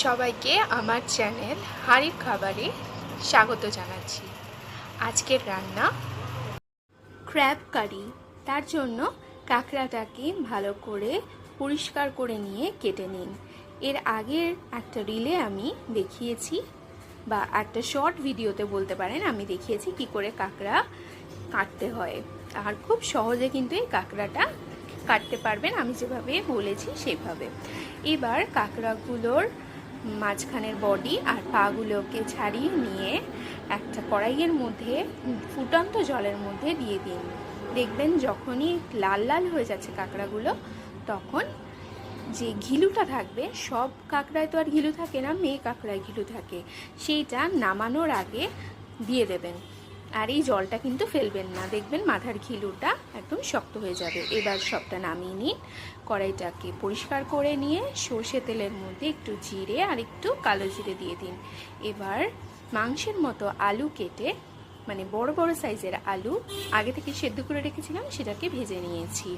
সবাইকে আমার চ্যানেল হাড়ির খাবারে স্বাগত জানাচ্ছি। আজকের রান্না ক্র্যাব কারি। তার জন্য কাঁকড়াটাকে ভালো করে পরিষ্কার করে নিয়ে কেটে নিন। এর আগের একটা রিলে আমি দেখিয়েছি বা একটা শর্ট ভিডিওতে বলতে পারেন আমি দেখিয়েছি কি করে কাঁকড়া কাটতে হয়। আর খুব সহজে কিন্তু এই কাঁকড়াটা কাটতে পারবেন। আমি যেভাবে বলেছি সেভাবে। এবার কাঁকড়াগুলোর মাঝখানের বডি আর পাগুলোকে ছাড়িয়ে নিয়ে একটা কড়াইয়ের মধ্যে, ফুটন্ত জলের মধ্যে দিয়ে দিন। দেখবেন যখনই লাল লাল হয়ে যাচ্ছে কাঁকড়াগুলো, তখন যে ঘিলুটা থাকবে, সব কাঁকড়ায় তো আর ঘিলু থাকে না, মেয়ে কাঁকড়ায় ঘিলু থাকে, সেইটা নামানোর আগে দিয়ে দেবেন। আর এই জলটা কিন্তু ফেলবেন না। দেখবেন মাথার ঘিলুটা একদম শক্ত হয়ে যাবে। এবার সবটা নামিয়ে নিন। কড়াইটাকে পরিষ্কার করে নিয়ে সর্ষে তেলের মধ্যে একটু জিরে আর একটু কালো জিরে দিয়ে দিন। এবার মাংসের মতো আলু কেটে মানে বড় বড় সাইজের আলু আগে থেকে সেদ্ধ করে রেখেছিলাম, সেটাকে ভেজে নিয়েছি।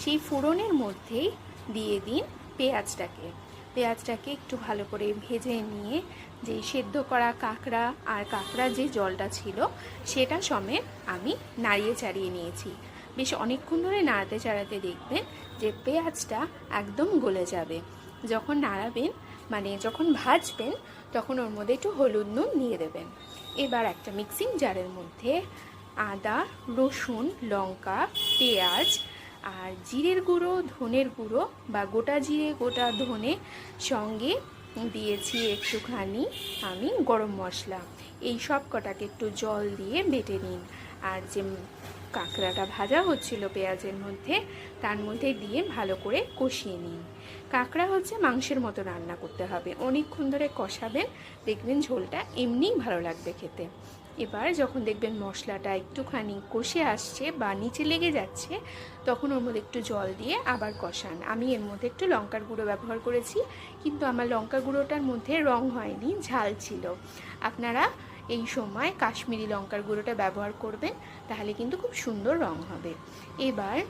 সেই ফোড়নের মধ্যেই দিয়ে দিন পেঁয়াজটাকে। পেঁয়াজটাকে একটু ভালো করে ভেজে নিয়ে যে সেদ্ধ করা কাঁকড়া আর কাঁকড়ার যে জলটা ছিল, সেটা সমেত আমি নাড়িয়ে চাড়িয়ে নিয়েছি। বেশ অনেকক্ষণ ধরে নাড়াতে চাড়াতে দেখবেন যে পেঁয়াজটা একদম গলে যাবে। যখন নাড়াবেন মানে যখন ভাজবেন, তখন ওর মধ্যে একটু হলুদ নুন নিয়ে দেবেন। এবার একটা মিক্সিং জারের মধ্যে আদা, রসুন, লঙ্কা, পেঁয়াজ আর জিরের গুঁড়ো, ধনের গুঁড়ো বা গোটা জিরে, গোটা ধনে সঙ্গে দিয়েছি একটুখানি আমি গরম মশলা। এই সব কটাকে একটু জল দিয়ে বেটে নিন। আর যে কাঁকড়াটা ভাজা হচ্ছিল পেঁয়াজের মধ্যে, তার মধ্যে দিয়ে ভালো করে কষিয়ে নিন। কাঁকড়া হচ্ছে মাংসের মতো রান্না করতে হবে। অনেকক্ষণ ধরে কষাবেন, দেখবেন ঝোলটা এমনিই ভালো লাগবে খেতে। এবার যখন দেখবেন মশলাটা একটুখানি কষে আসছে বা নিচে লেগে যাচ্ছে, তখন ওর মধ্যে একটু জল দিয়ে আবার কষান। আমি এর মধ্যে একটু লঙ্কার গুঁড়ো ব্যবহার করেছি, কিন্তু আমার লঙ্কা গুঁড়োটার মধ্যে রং হয়নি, ঝাল ছিল। আপনারা এই সময় কাশ্মীরি লঙ্কার গুঁড়োটা ব্যবহার করবেন, তাহলে কিন্তু খুব সুন্দর রং হবে। এবার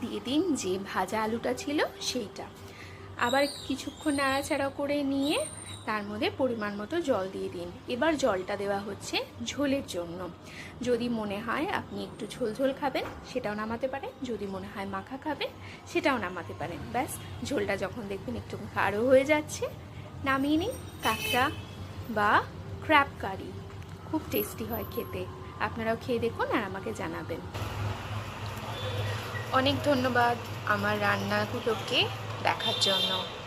দিয়ে দিন যে ভাজা আলুটা ছিল সেইটা। আবার কিছুক্ষণ নাড়াচাড়া করে নিয়ে তার মধ্যে পরিমাণ মতো জল দিয়ে দিন। এবার জলটা দেওয়া হচ্ছে ঝোলের জন্য। যদি মনে হয় আপনি একটু ঝোল ঝোল খাবেন, সেটাও নামাতে পারেন। যদি মনে হয় মাখা খাবেন, সেটাও নামাতে পারেন। ব্যাস, ঝোলটা যখন দেখবেন একটু গাঢ় হয়ে যাচ্ছে, নামিয়ে নিন কাঁকড়া বা ক্র্যাব কারি খুব টেস্টি হয় খেতে। আপনারাও খেয়ে দেখুন আর আমাকে জানাবেন। অনেক ধন্যবাদ আমার রান্নাগুলোকে দেখার জন্য।